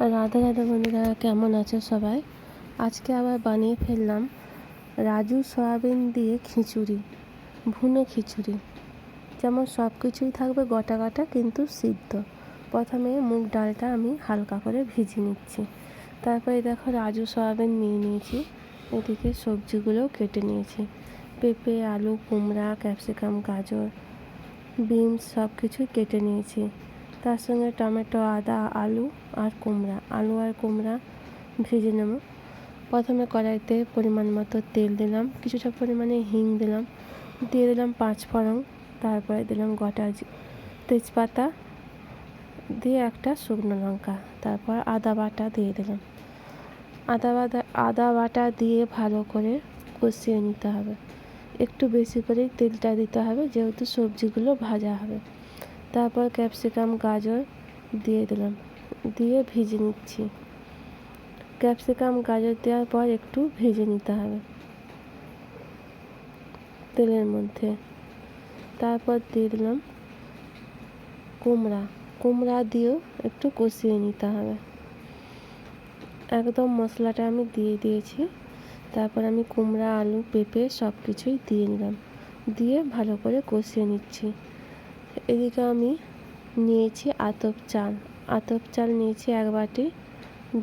রাধে রাধে বন্ধুরা, কেমন আছো সবাই? আজকে আবার বানিয়ে ফেললাম রাজু সয়াবিন দিয়ে খিচুড়ি, ভুনো খিচুড়ি। যেমন সব কিছুই থাকবে গোটা গোটা, কিন্তু সিদ্ধ। প্রথমে মুগ ডালটা আমি হালকা করে ভিজিয়ে নিচ্ছি। তারপরে দেখো রাজু সয়াবিন নিয়ে নিয়েছি, এদিকে সবজিগুলো কেটে নিয়েছি। পেঁপে, আলু, কুমড়া, ক্যাপসিকাম, গাজর, বিনস সব কিছুই কেটে নিয়েছি। তার সঙ্গে টমেটো, আদা, আলু আর কুমড়া। আলু আর কুমড়া ভেজে নেব। প্রথমে কড়াইতে পরিমাণ মতো তেল দিলাম, কিছুটা পরিমাণে হিং দিলাম, দিয়ে দিলাম পাঁচ ফোড়ন, তারপরে দিলাম গোটা তেজপাতা, দিয়ে একটা শুকনো লঙ্কা, তারপর আদা বাটা দিয়ে দিলাম। আদা বাটা আদা বাটা দিয়ে ভালো করে কষিয়ে নিতে হবে। একটু বেশি করেই তেলটা দিতে হবে, যেহেতু সবজিগুলো ভাজা হবে। তারপর ক্যাপসিকাম, গাজর দিয়ে দিলাম। দিয়ে ভেজে নিচ্ছি। ক্যাপসিকাম, গাজর দেওয়ার পর একটু ভেজে নিতে হবে তেলের মধ্যে। তারপর দিয়ে দিলাম কুমড়া। কুমড়া দিয়েও একটু কষিয়ে নিতে হবে। একদম মশলাটা আমি দিয়ে দিয়েছি। তারপর আমি কুমড়া, আলু, পেঁপে সব কিছুই দিয়ে নিলাম। দিয়ে ভালো করে কষিয়ে নিচ্ছি। এদিকে আমি নিয়েছি আতপ চাল। আতপ চাল নিয়েছি এক বাটি,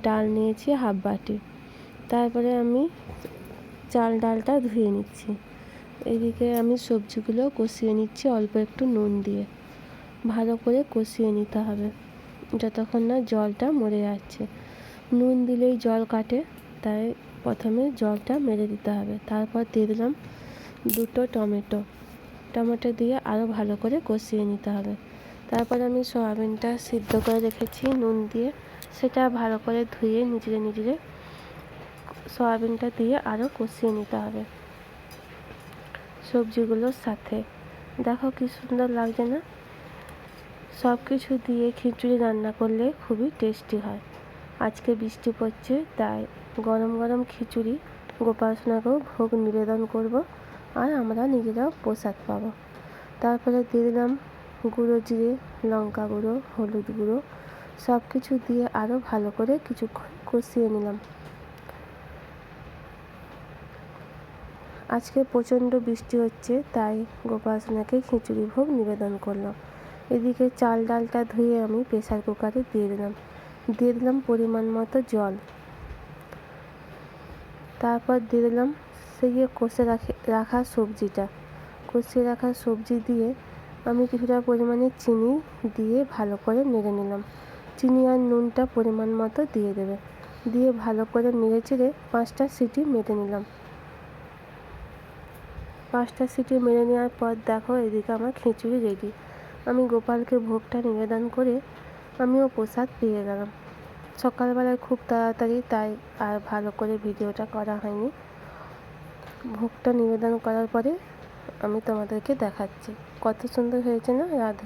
ডাল নিয়েছি হাফ বাটি। তারপরে আমি চাল ডালটা ধুয়ে নিচ্ছি। এদিকে আমি সবজিগুলো কষিয়ে নিচ্ছি অল্প একটু নুন দিয়ে। ভালো করে কষিয়ে নিতে হবে, যতক্ষণ না জলটা মরে যাচ্ছে। নুন দিলেই জল কাটে, তাই প্রথমে জলটা মেরে দিতে হবে। তারপর দিয়ে দিলাম দুটো টমেটো। টমেটো দিয়ে আরও ভালো করে কষিয়ে নিতে হবে। তারপর আমি সয়াবিনটা সিদ্ধ করে রেখেছি, নুন দিয়ে। সেটা ভালো করে ধুয়ে নিজেরে নিজেরে সয়াবিনটা দিয়ে আরও কষিয়ে নিতে হবে সবজিগুলোর সাথে। দেখো কি সুন্দর লাগছে না? সব কিছু দিয়ে খিচুড়ি রান্না করলে খুবই টেস্টি হয়। আজকে বৃষ্টি পড়ছে, তাই গরম গরম খিচুড়ি গোপাল সোনাকেও ভোগ নিবেদন করব। আর আমরা নিজেরাও প্রসাদ পাবো। তারপরে দিলাম গুঁড়ো জিরে, লঙ্কা গুঁড়ো, হলুদ গুঁড়ো সব কিছু দিয়ে আরও ভালো করে কিছুক্ষণ কষিয়ে নিলাম। আজকে প্রচণ্ড বৃষ্টি হচ্ছে, তাই গোপাসনাকে খিচুড়ি ভোগ নিবেদন করলাম। এদিকে চাল ডালটা ধুয়ে আমি প্রেসার কুকারে দিয়ে দিলাম। দিয়ে দিলাম পরিমাণ মতো জল। তারপর দিয়ে দিলাম সেই কষে রাখে, রাখা সবজিটা। কষিয়ে রাখা সবজি দিয়ে আমি কিছুটা পরিমাণে চিনি দিয়ে ভালো করে নেড়ে নিলাম। চিনি আর নুনটা পরিমাণ মতো দিয়ে দেবে। দিয়ে ভালো করে নেড়ে চেড়ে পাঁচটা সিটি মেরে নিলাম। পাঁচটা সিটি মেরে নেওয়ার পর দেখো এদিকে আমার খিচুড়ি রেডি। আমি গোপালকে ভোগটা নিবেদন করে আমিও প্রসাদ পেয়ে গেলাম। সকালবেলায় খুব তাড়াতাড়ি তাই আর ভালো করে ভিডিওটা করা হয়নি। ভোগটা নিবেদন করার পরে আমি তোমাদেরকে দেখাচ্ছি। কত সুন্দর হয়েছে না রাধে।